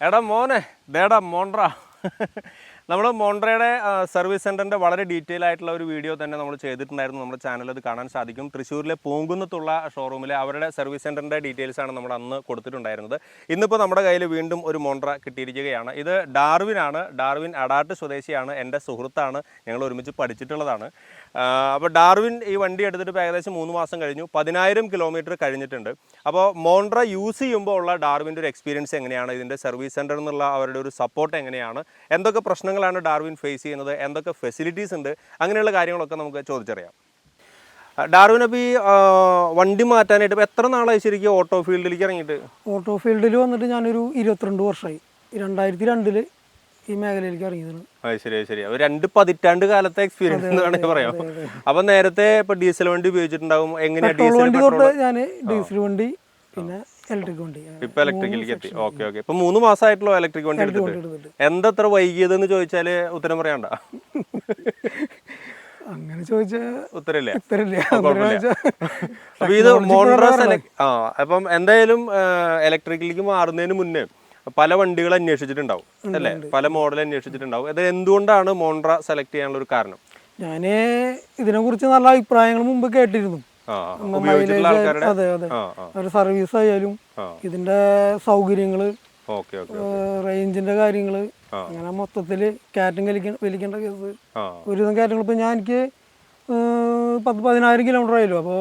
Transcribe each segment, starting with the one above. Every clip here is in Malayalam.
എടാ മോനെ ദേടാ മോണ്ട്ര. നമ്മൾ മോണ്ട്രയുടെ സർവീസ് സെന്ററിന്റെ വളരെ ഡീറ്റെയിൽ ആയിട്ടുള്ള ഒരു വീഡിയോ തന്നെ നമ്മൾ ചെയ്തിട്ടുണ്ടായിരുന്നു. നമ്മുടെ ചാനൽ അത് കാണാൻ സാധിക്കും. തൃശ്ശൂരിലെ പൂങ്കുന്നത്തുള്ള ഷോറൂമിലെ അവരുടെ സർവീസ് സെന്ററിന്റെ ഡീറ്റെയിൽസ് ആണ് നമ്മൾ അന്ന് കൊടുത്തിട്ടുണ്ടായിരുന്നത്. ഇന്നിപ്പോൾ നമ്മുടെ കയ്യിൽ വീണ്ടും ഒരു മോണ്ട്ര കിട്ടിയിരിക്കുകയാണ്. ഇത് ഡാർവിൻ ആണ് ഡാർവിൻ അഡാട്ട് സ്വദേശിയാണ്. എന്റെ സുഹൃത്താണ്. ഞങ്ങൾ ഒരുമിച്ച് പഠിച്ചിട്ടുള്ളതാണ്. അപ്പോൾ ഡാർവിൻ ഈ വണ്ടി എടുത്തിട്ട് ഏകദേശം മൂന്ന് മാസം കഴിഞ്ഞു. പതിനായിരം കിലോമീറ്റർ കഴിഞ്ഞിട്ടുണ്ട്. അപ്പോൾ മോണ്ട്ര യൂസ് ചെയ്യുമ്പോൾ ഉള്ള ഡാർവിന്റെ ഒരു എക്സ്പീരിയൻസ് എങ്ങനെയാണ്? ഇതിന്റെ സർവീസ് സെന്റർ എന്നുള്ള അവരുടെ ഒരു സപ്പോർട്ട് എങ്ങനെയാണ്? എന്തൊക്കെ പ്രശ്നങ്ങളാണ് ഡാർവിൻ ഫേസ് ചെയ്യുന്നത്. എന്തൊക്കെ ഫെസിലിറ്റീസ് ഉണ്ട്? അങ്ങനെയുള്ള കാര്യങ്ങളൊക്കെ നമുക്ക് ചോദിച്ചറിയാം. ഡാർവിൻ അപ്പോൾ ഈ വണ്ടി മാറ്റാനായിട്ട് എത്ര നാളായി ശരിക്കും ഓട്ടോ ഫീൽഡിലേക്ക് ഇറങ്ങിയിട്ട്? ഓട്ടോ ഫീൽഡിൽ വന്നിട്ട് ഞാനൊരു ഇരുപത്തിരണ്ട് വർഷമായി. രണ്ടായിരത്തി രണ്ടിൽ ഈ മേഖലയിലേക്ക് ഇറങ്ങിയതാണ്. അത് ശരി ശരി. അപ്പോൾ രണ്ട് പതിറ്റാണ്ട് കാലത്തെ എക്സ്പീരിയൻസ് എന്ന് വേണമെങ്കിൽ പറയാം. അപ്പോൾ നേരത്തെ ഇപ്പൊ ഡീസൽ വണ്ടി ഉപയോഗിച്ചിട്ടുണ്ടാവും. എങ്ങനെയാണ് ഡീസൽ വണ്ടി തൊട്ട് ഞാൻ ഡീസൽ വണ്ടി പിന്നെ ഇലക്ട്രിക് വണ്ടി. ഇപ്പൊ ഇലക്ട്രിക്കിലേക്ക് എത്തി ഓക്കെ ഓക്കെ ഇപ്പൊ മൂന്ന് മാസമായിട്ടുള്ള ഇലക്ട്രിക് വണ്ടി എടുത്തിട്ട് എടുത്തിട്ട്. എന്തത്ര വൈകിയതെന്ന് ചോദിച്ചാൽ ഉത്തരം പറയണ്ട അങ്ങനെ ചോദിച്ചാൽ ഉത്തരമില്ല. അപ്പൊ ഇത് സെലക്ട് ആ അപ്പം എന്തായാലും ഇലക്ട്രിക്കിലേക്ക് മാറുന്നതിന് മുന്നേ പല വണ്ടികൾ അന്വേഷിച്ചിട്ടുണ്ടാവും അല്ലേ? പല മോഡൽ അന്വേഷിച്ചിട്ടുണ്ടാവും. അത് എന്തുകൊണ്ടാണ് മോണ്ട്ര സെലക്ട് ചെയ്യാനുള്ള ഒരു കാരണം? ഞാൻ ഇതിനെക്കുറിച്ച് നല്ല അഭിപ്രായങ്ങൾ മുമ്പ് കേട്ടിരുന്നു. ആൾക്കാരുടെ അതെ അതെ. ഒരു സർവീസ് ആയാലും ഇതിന്റെ സൗകര്യങ്ങൾ റേഞ്ചിന്റെ കാര്യങ്ങൾ. അങ്ങനെ മൊത്തത്തിൽ കാറ്റും വലിക്ക വലിക്കേണ്ട കേസ് ഒരു ഒരുവിധം കാര്യങ്ങൾ ഇപ്പൊ ഞാൻ എനിക്ക് പത്ത് പതിനായിരം കിലോമീറ്റർ ആയല്ലോ അതിൽ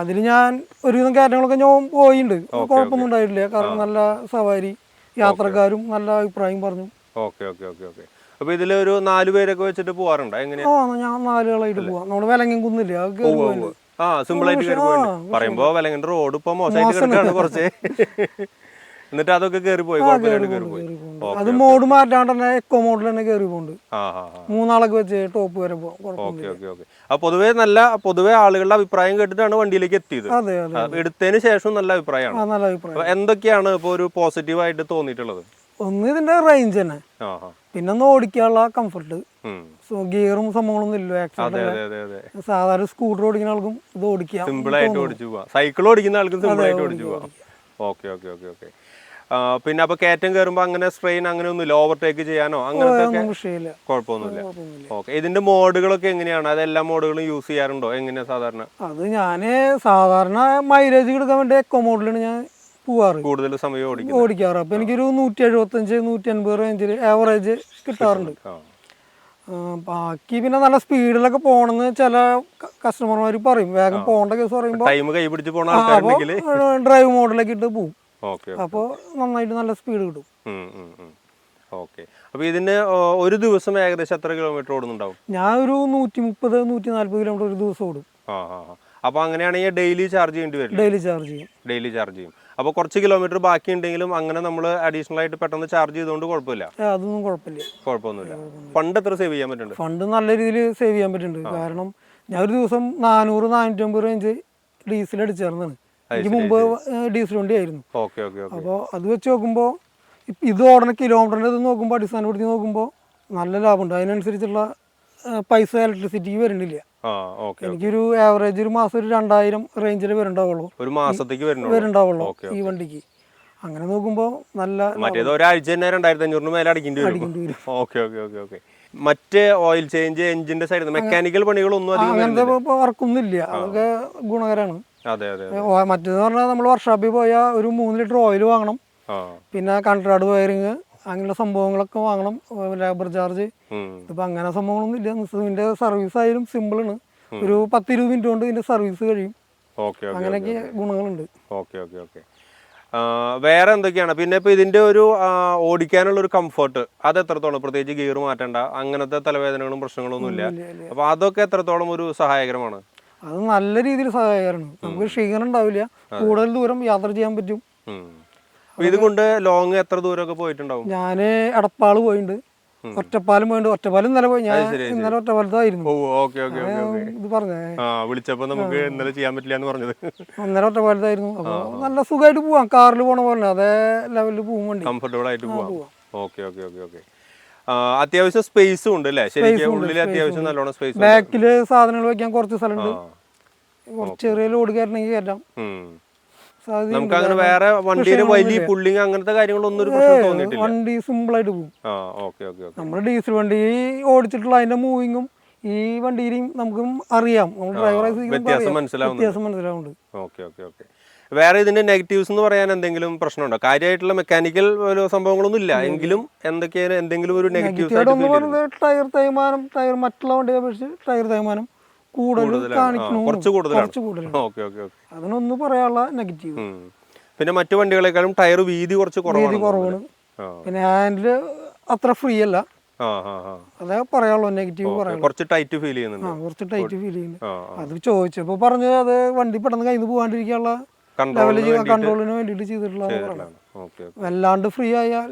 അതിൽ ഞാൻ ഒരുവിധം കാര്യങ്ങളൊക്കെ ഞാൻ പോയിട്ടുണ്ട് കുഴപ്പമൊന്നും ഉണ്ടായിട്ടില്ല. കാരണം നല്ല സവാരി യാത്രക്കാരും നല്ല അഭിപ്രായം പറഞ്ഞു. Okay okay okay okay. അപ്പൊ ഇതിലൊരു നാല് പേരൊക്കെ വെച്ചിട്ട് പോവാറുണ്ടോ? എങ്ങനെയാ? ഞാൻ നാലുകളായിട്ട് പോവാം. നമ്മൾ വിലങ്ങും കുന്നില്ല. ആ സിമ്പിൾ ആയിട്ട് കയറി പോയിട്ടുണ്ട്. പറയുമ്പോ വിലങ്ങന്റെ റോഡ് ഇപ്പൊ മോശമായിട്ട് കിടക്കാണ് കുറച്ച്. എന്നിട്ട് അതൊക്കെ കയറി പോയി കുഴപ്പമില്ലാണ്ട് കയറി പോയി. അത് മോഡ് മാറ്റാണ്ട് തന്നെ എക്കോ മോഡിൽ തന്നെ കയറി പോകുന്നുണ്ട് മൂന്നാളൊക്കെ വെച്ച് ടോപ്പ് വരെ പോകാം ആ പൊതുവേ നല്ല പൊതുവേ ആളുകളുടെ അഭിപ്രായം കേട്ടിട്ടാണ് വണ്ടിയിലേക്ക് എത്തിയത്. എടുത്തതിന് ശേഷം നല്ല അഭിപ്രായമാണ്. അപ്പൊ എന്തൊക്കെയാണ് ഇപ്പൊ ഒരു പോസിറ്റീവ് ആയിട്ട് തോന്നിയിട്ടുള്ളത്? ഒന്ന് ഇതിന്റെ റേഞ്ച് തന്നെ. പിന്നെ ഒന്ന് ഓടിക്കാനുള്ള കംഫർട്ട് ഗിയറും സംഭവങ്ങളൊന്നും ഇല്ല. ആക്സിഡന്റ് സാധാരണ സ്കൂട്ടർ ഓടിക്കുന്ന ആൾക്കും ഇത് ഓടിക്കാം. സിമ്പിൾ ആയിട്ട് ഓടിച്ചു പോവാം. സൈക്കിൾ ഓടിക്കുന്ന ആൾക്കും സിമ്പിൾ ആയിട്ട് ഓടിച്ചു പോവാം. ഓക്കെ ഓക്കെ ഓക്കെ ഓക്കെ പിന്നെ അപ്പൊ കയറ്റം കയറുമ്പോ അങ്ങനെ സ്ട്രെയിൻ അങ്ങനെ ഒന്നുമില്ല? ഓവർടേക്ക് ചെയ്യാനോ? അങ്ങനത്തെ ഒന്നും കുഴപ്പമൊന്നുമില്ല. ഓക്കെ ഇതിന്റെ മോഡുകളൊക്കെ എങ്ങനെയാണ്? അത് എല്ലാ മോഡുകളും യൂസ് ചെയ്യാറുണ്ടോ? എങ്ങനെയാ സാധാരണ? അത് ഞാൻ സാധാരണ മൈലേജ് കൊടുക്കാൻ വേണ്ടി എക്കോ മോഡലാണ് ഞാൻ പോവാറ്. കൂടുതൽ സമയം ഓടിക്കും ഓടിക്കാറ്. അപ്പൊ എനിക്കൊരു നൂറ്റി എഴുപത്തഞ്ച് നൂറ്റി അൻപത് റേഞ്ചിൽ ആവറേജ് കിട്ടാറുണ്ട്. ബാക്കി പിന്നെ നല്ല സ്പീഡിലൊക്കെ പോകണമെന്ന് ചില കസ്റ്റമർമാർ പറയും. വേഗം പോകേണ്ട കേസ് പറയുമ്പോൾ ഡ്രൈവ് മോഡിലൊക്കെ ഇട്ട് അപ്പോ അപ്പോൾ നന്നായിട്ട് നല്ല സ്പീഡ് കിട്ടും. ഓക്കെ. അപ്പൊ ഇതിന് ഒരു ദിവസം ഏകദേശം എത്ര കിലോമീറ്റർ ഓടുന്നുണ്ടാവും? ഞാൻ ഒരു നൂറ്റി മുപ്പത് നൂറ്റി നാല്പത് കിലോമീറ്റർ ഒരു ദിവസം ഓടും. അപ്പൊ അങ്ങനെയാണെങ്കിൽ ഡെയിലി ചാർജ് ചെയ്യേണ്ടി വരും ഡെയിലി ചാർജ് ചെയ്യും. ഡെയിലി ചാർജ് ചെയ്യും. അപ്പോൾ കുറച്ച് കിലോമീറ്റർ ബാക്കി ഉണ്ടെങ്കിലും അങ്ങനെ നമ്മൾ അഡീഷണൽ ആയിട്ട് പെട്ടെന്ന് ചാർജ് ചെയ്തുകൊണ്ട് കുഴപ്പമില്ല. അതൊന്നും കുഴപ്പമില്ല. കുഴപ്പമൊന്നുമില്ല. ഫണ്ട് എത്ര സേവ് ചെയ്യാൻ പറ്റുന്നുണ്ട്? ഫണ്ട് നല്ല രീതിയിൽ സേവ് ചെയ്യാൻ പറ്റുന്നുണ്ട്. കാരണം ഞാൻ ഒരു ദിവസം നാനൂറ് നാനൂറ്റമ്പത് റേഞ്ച് ഡീസൽ അടിച്ചേർന്നാണ് എനിക്ക് മുമ്പ് ഡീസൽ വണ്ടി ആയിരുന്നു. അപ്പോൾ അത് വെച്ച് നോക്കുമ്പോൾ ഇത് ഓടണ കിലോമീറ്ററിന്റെ ഇത് നോക്കുമ്പോൾ അടിസ്ഥാനപ്പെടുത്തി നോക്കുമ്പോൾ നല്ല ലാഭമുണ്ട്. അതിനനുസരിച്ചുള്ള പൈസ ഇലക്ട്രിസിറ്റിക്ക് വരുന്നില്ല. എനിക്കൊരു ആവറേജ് ഒരു മാസം ഒരു രണ്ടായിരം റേഞ്ചിൽ വരുന്നുണ്ടാവുള്ളൂ. ഒരു മാസത്തേക്ക് വരുന്നുണ്ടാവുള്ളൂ ഈ വണ്ടിക്ക്. അങ്ങനെ നോക്കുമ്പോ നല്ല മറ്റേത് ഒരാഴ്ച തന്നെ രണ്ടായിരത്തി അഞ്ഞൂറിന് മേലെ അടിക്കേണ്ടി വരും. Okay okay okay okay. മറ്റ് ഓയിൽ ചേഞ്ച് എഞ്ചിന്റെ സൈഡിൽ മെക്കാനിക്കൽ പണികളൊന്നും അധികം അങ്ങനത്തെ വർക്കൊന്നും ഇല്ല അതൊക്കെ ഗുണകരമാണ് മറ്റേന്ന് പറഞ്ഞാൽ നമ്മൾ വർക്ക്ഷോപ്പിൽ പോയാൽ ഒരു മൂന്ന് ലിറ്റർ ഓയിൽ വാങ്ങണം. പിന്നെ കൺട്രാഡ് വയറിങ് അങ്ങനെയുള്ള സംഭവങ്ങളൊക്കെ വാങ്ങണം ലേബർ ചാർജ് ഇപ്പൊ ഇതിപ്പോൾ അങ്ങനെ സംഭവങ്ങളൊന്നും ഇല്ല. ഇതിന്റെ സർവീസ് ആയാലും സിമ്പിളാണ് ഒരു പത്ത് ഇരുപത് മിനിറ്റ് കൊണ്ട് ഇതിന്റെ സർവീസ് കഴിയും. അങ്ങനെയൊക്കെ ഗുണങ്ങളുണ്ട്. Okay okay okay. വേറെ എന്തൊക്കെയാണ്? പിന്നെ ഇപ്പൊ ഇതിന്റെ ഒരു ഓടിക്കാനുള്ള ഒരു കംഫർട്ട് അത് എത്രത്തോളം? പ്രത്യേകിച്ച് ഗിയർ മാറ്റണ്ട. അങ്ങനത്തെ തലവേദനകളും പ്രശ്നങ്ങളൊന്നും ഇല്ല. ഇല്ല, ഇല്ല. അപ്പൊ അതൊക്കെ എത്രത്തോളം ഒരു സഹായകരമാണ്? അത് നല്ല രീതിയിൽ സഹായകരമാണ്. നമുക്ക് ക്ഷീണം ഉണ്ടാവില്ല. കൂടുതൽ ദൂരം യാത്ര ചെയ്യാൻ പറ്റും. ഇത് കൊണ്ട് ലോങ് എത്ര ദൂരമൊക്കെ പോയിട്ടുണ്ടാവും? ഞാൻ എടപ്പാൾ പോയിട്ടുണ്ട് ഒറ്റപ്പാലം പോയിട്ടുണ്ട് ഒറ്റപ്പാലം ഇന്നലെ പോയി. ഞാൻ ഇന്നലെ ഒറ്റപ്പാലത്തായിരുന്നു. ഇത് പറഞ്ഞേ. ആ വിളിച്ചപ്പോ നമുക്ക് ഇന്നലെ ചെയ്യാൻ പറ്റില്ല എന്ന് പറഞ്ഞത്. ഒന്നര ഒറ്റപ്പാലത്തായിരുന്നു. അപ്പോൾ നല്ല സുഖമായിട്ട് പോവാം. കാറിൽ പോണ പോലെ അതേ ലെവലിൽ പോകുമ്പോണ്ടി വണ്ടി. കംഫർട്ടബിൾ ആയിട്ട് പോവാം. Okay okay okay okay. അത്യാവശ്യം സ്പേസും ഉണ്ട് അല്ലേ? ശരിക്കും ഉള്ളിൽ അത്യാവശ്യം നല്ലോണം സ്പേസ് ബാക്കിൽ സാധനങ്ങൾ വെക്കാൻ കുറച്ച് സ്ഥലമുണ്ട് കുറച്ച് ചെറിയ ലോഡ് കയറണമെങ്കിൽ കയറ്റാം നമുക്ക് അങ്ങനെ വേറെ വണ്ടിയിൽ വലിയ പുള്ളിങ് അങ്ങനത്തെ കാര്യങ്ങളൊന്നും ഒരു പ്രശ്നം തോന്നിയിട്ടില്ല. വണ്ടി സിമ്പിളായിട്ട് പോകും. ആ ഓക്കെ ഓക്കെ ഓക്കെ. നമ്മൾ ഡീസൽ വണ്ടി ഓടിച്ചിട്ടുള്ള അതിന്റെ മൂവിങ്ങും ഈ വണ്ടിയിലും നമുക്ക് അറിയാം. വ്യത്യാസം മനസ്സിലാവുന്നുണ്ട്. Okay okay okay. വേറെ ഇതിന്റെ നെഗറ്റീവ്സ് എന്ന് പറയാൻ എന്തെങ്കിലും പ്രശ്നമുണ്ടോ? കാര്യമായിട്ടുള്ള മെക്കാനിക്കൽ സംഭവങ്ങളൊന്നും ഇല്ല. എങ്കിലും എന്തൊക്കെയാണ് എന്തെങ്കിലും ഒരു നെഗറ്റീവ് ടയർ തേയ്മാനം ടയർ മറ്റുള്ള വണ്ടിയെ അപേക്ഷിച്ച് ടയർ തേയ്മാനം. കൂടുതൽ കുറച്ച് കൂടുതലാണ്. കുറച്ച് കൂടുതൽ ഓക്കെ ഓക്കെ ഓക്കെ. അതിനൊന്ന് പറയാനുള്ള നെഗറ്റീവ്. പിന്നെ മറ്റു വണ്ടികളെക്കാളും ടയർ വീതി കുറച്ച് കുറവാണ്. കുറവാണ് പിന്നെ ഹാൻഡിൽ അത്ര ഫ്രീ അല്ല. അതേ പറയാനുള്ളൂ നെഗറ്റീവ് പറയാം കുറച്ച് ടൈറ്റ് ഫീൽ ചെയ്യുന്നുണ്ട്. കുറച്ച് ടൈറ്റ് ഫീൽ ചെയ്യുന്നുണ്ട്. അത് ചോദിച്ചപ്പോ പറഞ്ഞത് അത് വണ്ടി പെട്ടെന്ന് കയ്യിൽ നിന്ന് പോകാണ്ടിരിക്കാനുള്ള കൺട്രോളിന് വേണ്ടിയിട്ട് ചെയ്തിട്ടുള്ള വല്ലാണ്ട് ഫ്രീ ആയാൽ.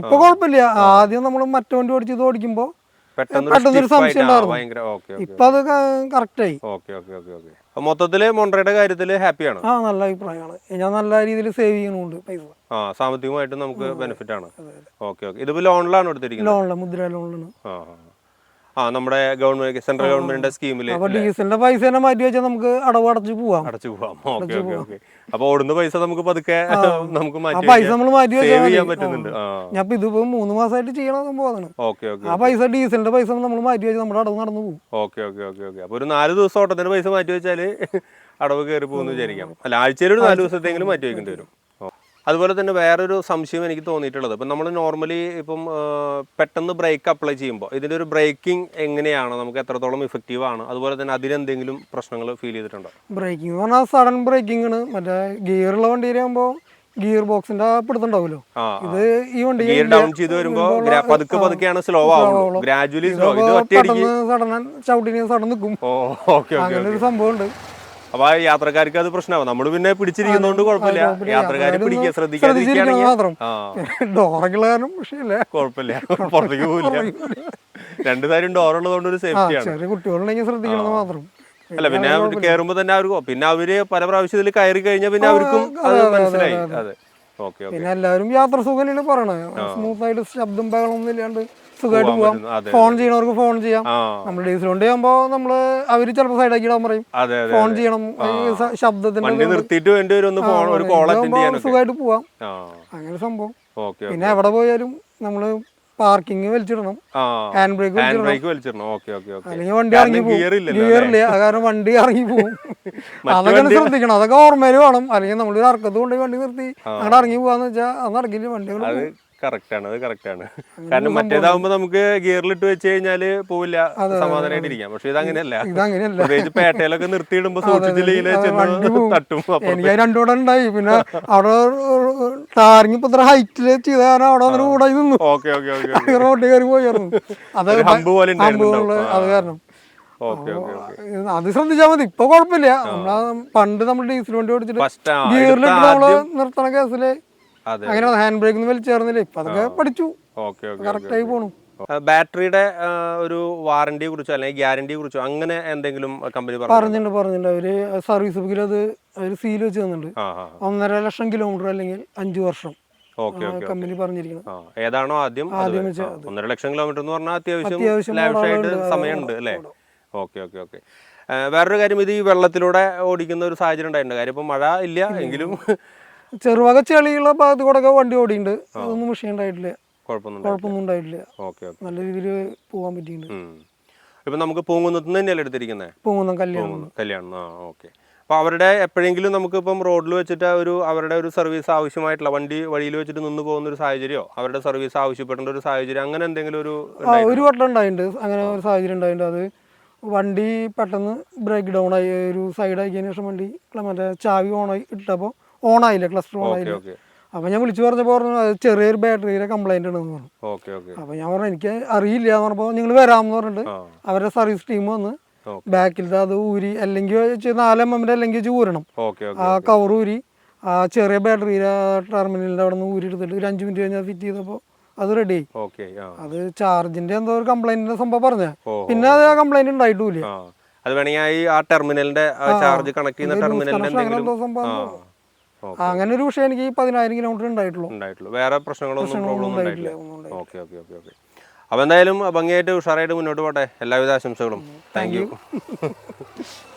ഇപ്പൊ കുഴപ്പമില്ല. ആദ്യം നമ്മൾ മറ്റു വണ്ടി ഓടിച്ച് ഇത് ഓടിക്കുമ്പോ പെട്ടെന്ന് പെട്ടെന്നൊരു stiff ആയിട്ട്, സംശയം ആ, ഉണ്ടായിരുന്നു. ഭയങ്കര ഓക്കെ ഇപ്പൊ അത് കറക്റ്റായി ഓക്കെ ഓക്കെ ഓക്കെ ഓക്കെ. മൊത്തത്തിൽ മൊണ്ടയുടെ കാര്യത്തിൽ ഹാപ്പിയാണ്? ആ നല്ല അഭിപ്രായമാണ്. ഞാൻ നല്ല രീതിയിൽ സേവ് ചെയ്യണമുണ്ട് പൈസ. ആ സാമ്പത്തികമായിട്ട് നമുക്ക് ബെനിഫിറ്റ് ആണ്. Okay okay. ഇതിപ്പോ ലോണിലാണ് എടുത്തിരിക്കുന്നത്? ലോണിലാണ് മുദ്ര ലോണിലാണ് ആ. ആ. നമ്മുടെ ഗവൺമെന്റ് സെൻട്രൽ ഗവൺമെന്റിന്റെ സ്കീമിൽ അപ്പൊ ഡീസലിന്റെ പൈസ തന്നെ മാറ്റി വെച്ചാൽ നമുക്ക് അടവ് അടച്ചു പോവാം. അടച്ചു പോവാം. Okay okay okay. അപ്പൊ ഓടുന്ന പൈസ നമുക്ക് പതുക്കെ നമുക്ക് മാറ്റി പൈസ നമ്മൾ മാറ്റി സേവ് വെച്ചാൽ ചെയ്യാൻ പറ്റുന്നുണ്ട്. ഞാൻ ഇപ്പൊ ഇതിപ്പോ മൂന്ന് മാസമായിട്ട് ചെയ്യണ സംഭവമാണ്. ഓക്കെ ഓക്കെ ആ പൈസ ഡീസലിന്റെ പൈസ നമ്മൾ മാറ്റി വെച്ചാൽ നമ്മുടെ അടവ് നടന്നു പോകും ഓക്കെ ഓക്കെ ഓക്കെ ഓക്കെ. അപ്പൊ ഒരു നാല് ദിവസം ഓട്ടത്തിന്റെ പൈസ മാറ്റി വെച്ചാൽ അടവ് കയറി പോകുന്നു വിചാരിക്കാം. അല്ല ആഴ്ചയിൽ ഒരു നാല് ദിവസത്തെങ്കിലും മാറ്റി വെക്കേണ്ടി വരും. അതുപോലെ തന്നെ വേറൊരു സംശയം എനിക്ക് തോന്നിയിട്ടുള്ളത്. ഇപ്പം നമ്മൾ നോർമലി ഇപ്പം പെട്ടെന്ന് ബ്രേക്ക് അപ്ലൈ ചെയ്യുമ്പോൾ ഇതിന്റെ ഒരു ബ്രേക്കിംഗ് എങ്ങനെയാണ്? നമുക്ക് എത്രത്തോളം ഇഫക്റ്റീവ് ആണ്? അതുപോലെ തന്നെ അതിനെന്തെങ്കിലും പ്രശ്നങ്ങൾ ഫീൽ ചെയ്തിട്ടുണ്ടോ? ബ്രേക്കിംഗ് എന്ന് പറഞ്ഞാൽ സഡൻ ബ്രേക്കിംഗ് ആണ്. മറ്റേ ഗിയറുള്ള വണ്ടിയിലാകുമ്പോൾ ഗിയർ ബോക്സിന്റെ പിടുത്തുണ്ടാവുമല്ലോ. ഇത് ഈ വണ്ടി ഗിയർ ഡൗൺ ചെയ്ത് വരുമ്പോൾ പതുക്കെ പതുക്കെയാണ് സ്ലോ ആവുന്നത് ഗ്രാജുവലി സ്ലോ ഇത് ഒറ്റയടിക്ക് സഡൻ ചവിട്ടിന് സഡൻ നിൽക്കും ഓക്കേ ഓക്കെ ഓക്കെ അങ്ങനെ ഒരു സംഭവം ഉണ്ട് അപ്പൊ ആ യാത്രക്കാർക്ക് അത് പ്രശ്നമാവും. നമ്മൾ പിന്നെ പിടിച്ചിരിക്കുന്നതുകൊണ്ട് കുഴപ്പമില്ല. യാത്രക്കാർ പിടിക്കുക ശ്രദ്ധിക്കാതിരിക്കുകയാണെങ്കിൽ രണ്ടു കാരണം വിഷയമില്ല. കുഴപ്പമില്ല. പുറത്തേക്ക് പോവില്ല. രണ്ട് സൈഡും ഡോർ ഉള്ളതുകൊണ്ട് ഒരു സേഫ്റ്റിയാണ് ചെറിയ കുട്ടികളുണ്ടെങ്കിൽ ശ്രദ്ധിക്കണം മാത്രം. അല്ല പിന്നെ അവർ കയറുമ്പോ തന്നെ അവർക്ക് പിന്നെ അവർ പല പ്രാവശ്യം ഇതിൽ കയറി കഴിഞ്ഞാൽ പിന്നെ അവർക്കും അത് മനസ്സിലായി. അതെ. പിന്നെ എല്ലാവരും യാത്ര സുഖം പറയണേ സ്മൂത്ത് ആയിട്ട് ശബ്ദം ബഹളമൊന്നും ഇല്ലാണ്ട് സുഖമായിട്ട് പോവാം. ഫോൺ ചെയ്യണവർക്ക് ഫോൺ ചെയ്യാം. നമ്മൾ ഡീസൽ വണ്ടി ചെയ്യുമ്പോ നമ്മൾ അവർ ചിലപ്പോ സൈഡ് ആക്കി ഇടാൻ പറയും ഫോൺ ചെയ്യണം. ശബ്ദത്തിന്റെ നിർത്തിയിട്ട് വേണ്ടി വരും. ഒരു സുഖമായിട്ട് പോവാം. അങ്ങനെ സംഭവം. പിന്നെ എവിടെ പോയാലും നമ്മൾ പാർക്കിംഗ് വലിച്ചിടണം. ഹാൻഡ് ബ്രേക്ക് വലിച്ചിടണം. അല്ലെങ്കിൽ വണ്ടി ഇറങ്ങി ഇല്ല കാരണം വണ്ടി ഇറങ്ങി പോകും. അതൊക്കെ ശ്രദ്ധിക്കണം. അതൊക്കെ ഓർമ്മയിൽ വേണം. അല്ലെങ്കിൽ നമ്മളൊരു അർക്കത്ത് കൊണ്ടുപോയി വണ്ടി നിർത്തി അങ്ങോട്ട് ഇറങ്ങി പോവാന്ന് വെച്ചാൽ അത് നടക്കില്ല. വണ്ടി അങ്ങട് അത് കറക്റ്റ് ആണ് അത് കറക്റ്റ് ആണ്. കാരണം മറ്റേതാവുമ്പോ നമുക്ക് ഗിയറിലിട്ട് വെച്ച് കഴിഞ്ഞാൽ പോവില്ല സമാധാനമായിട്ട് ഇരിക്കാം പക്ഷെ ഇതങ്ങനെയല്ല. പ്രത്യേകിച്ച് പേട്ടയിലൊക്കെ നിർത്തിയിടുമ്പോ തട്ടും എനിക്ക് അത് രണ്ടുകൂടെ ഉണ്ടായി. പിന്നെ അവിടെ ടാറിങ് ഇപ്പൊ ഇത്ര ഹൈറ്റിൽ ചെയ്ത കാരണം അവിടെ വന്നിട്ട് കൂടെ നിന്നു. റോഡിൽ കയറി പോയിരുന്നു അത് ഹമ്പ് പോലെ അത് കാരണം. അത് ശ്രദ്ധിച്ചാൽ മതി. ഇപ്പൊ കുഴപ്പമില്ല. നമ്മളാ പണ്ട് നമ്മൾ ഡീസൽ വണ്ടി ഓടിച്ചിട്ട് ഗിയറിലിട്ട് നമ്മൾ നിർത്തണ കേസിൽ അങ്ങനെ ഹാൻഡ് ബ്രേക്ക് ചേർന്നില്ലേ വലിച്ചേർന്നില്ല ഇപ്പൊ അതൊക്കെ പഠിച്ചു. കറക്റ്റായി പോണു. ബാറ്ററിയുടെ ഒരു വാറന്റിയെ കുറിച്ചോ അല്ലെങ്കിൽ ഗ്യാരണ്ടിയെ കുറിച്ചോ അങ്ങനെ എന്തെങ്കിലും കമ്പനി പറഞ്ഞു പറഞ്ഞിട്ടുണ്ട് പറഞ്ഞിട്ടുണ്ട്. അവർ സർവീസ് ബുക്കിൽ അത് അവർ സീൽ വെച്ച് തന്നിട്ടുണ്ട്. ഒന്നര ലക്ഷം കിലോമീറ്റർ അല്ലെങ്കിൽ അഞ്ചു വർഷം കമ്പനി പറഞ്ഞിരിക്കുന്നത്. ഏതാണോ ആദ്യം? ആദ്യം ഒന്നര ലക്ഷം കിലോമീറ്റർ എന്ന് പറഞ്ഞാൽ അത്യാവശ്യം അത്യാവശ്യം ലാവിഷായിട്ട് സമയമുണ്ട് അല്ലേ? Okay okay okay. വേറൊരു കാര്യം ഇത് ഈ വെള്ളത്തിലൂടെ ഓടിക്കുന്ന ഒരു സാഹചര്യം ഉണ്ടായിട്ടുണ്ട്. കാര്യം ഇപ്പൊ മഴ ഇല്ല. എങ്കിലും ചെറുവക ചെളിയുള്ള ഭാഗത്ത് കൂടെ ഒക്കെ വണ്ടി ഓടിയിട്ടുണ്ട്. അതൊന്നും വിഷയം ഉണ്ടായിട്ടില്ല. കുഴപ്പമൊന്നും ഉണ്ടായിട്ടില്ല. നല്ല രീതിയിൽ പോകാൻ പറ്റിയിട്ടുണ്ട്. ഇപ്പൊ നമുക്ക് പൂങ്കുന്നത്ത് തന്നെയല്ലേ എടുത്തിരിക്കുന്നത് പൂങ്കുന്നം കല്യാണം. കല്യാണം. ആ ഓക്കെ. അപ്പൊ അവരുടെ എപ്പോഴെങ്കിലും നമുക്ക് ഇപ്പം റോഡിൽ വെച്ചിട്ട് ഒരു അവരുടെ ഒരു സർവീസ് ആവശ്യമായിട്ടുള്ള വണ്ടി വഴിയിൽ വെച്ചിട്ട് നിന്ന് പോകുന്ന ഒരു സാഹചര്യമോ? അവരുടെ സർവീസ് ആവശ്യപ്പെടേണ്ട ഒരു സാഹചര്യം അങ്ങനെ എന്തെങ്കിലും ഒരു ഒരു വട്ടം ഉണ്ടായിട്ടുണ്ട്. അങ്ങനെ ഒരു സാഹചര്യം ഉണ്ടായിട്ടുണ്ട്. അത് വണ്ടി പെട്ടെന്ന് ബ്രേക്ക് ഡൗൺ ആയി ഒരു സൈഡ് ആക്കിയതിന് ശേഷം വണ്ടി മറ്റേ ചാവി ഓൺ ആയി ഇട്ടപ്പോൾ ഓൺ ആയില്ല ക്ലസ്റ്റർ ഓൺ ആയില്ല അപ്പോൾ ഞാൻ വിളിച്ചു പറഞ്ഞപ്പോൾ പറഞ്ഞു അത് ചെറിയൊരു ബാറ്ററിയിലെ കംപ്ലൈന്റ് ഉണ്ടെന്ന് പറഞ്ഞു. അപ്പോൾ ഞാൻ പറഞ്ഞു എനിക്ക് അറിയില്ല എന്ന് പറഞ്ഞപ്പോൾ നിങ്ങൾ വരാമെന്ന് പറഞ്ഞിട്ട് അവരുടെ സർവീസ് ടീം വന്ന് ബാക്കിലത്തെ അത് ഊരി അല്ലെങ്കിൽ വെച്ച് നാല് എം എമ്മിന്റെ അല്ലെങ്കിൽ വെച്ച് ഊരണം. ആ കവർ ഊരി ആ ചെറിയ ബാറ്ററിയിലെ ടെർമിനലിന്റെ അവിടെ നിന്ന് ഊരി എടുത്തിട്ട് ഒരു അഞ്ച് മിനിറ്റ് കഴിഞ്ഞാൽ ഫിറ്റ് ചെയ്തപ്പോൾ അത് റെഡി ആയി. അത് ചാർജിന്റെ എന്തോ ഒരു കംപ്ലൈന്റിന്റെ സംഭവം പറഞ്ഞ പിന്നെ അത് ആ കംപ്ലൈന്റ് ഉണ്ടായിട്ടില്ല. അത് വേണമെങ്കിൽ ആ ടെർമിനലിന്റെ ചാർജ് കണക്ട് ചെയ്യുന്ന ടെർമിനലിന്റെ എന്തെങ്കിലും എന്തെങ്കിലും അങ്ങനെ ഒരു പക്ഷേ എനിക്ക് പതിനായിരം കിലോമീറ്റർ ഉണ്ടായിട്ടുള്ളൂ. ഉണ്ടായിട്ടുള്ളൂ. വേറെ പ്രശ്നങ്ങളൊന്നും പ്രോബ്ലം ഉണ്ടായിട്ടില്ല. Okay okay okay okay. അപ്പോൾ എന്തായാലും ഭംഗിയായിട്ട് ഉഷാറായിട്ട് മുന്നോട്ട് പോട്ടെ. എല്ലാവിധ ആശംസകളും. Thank you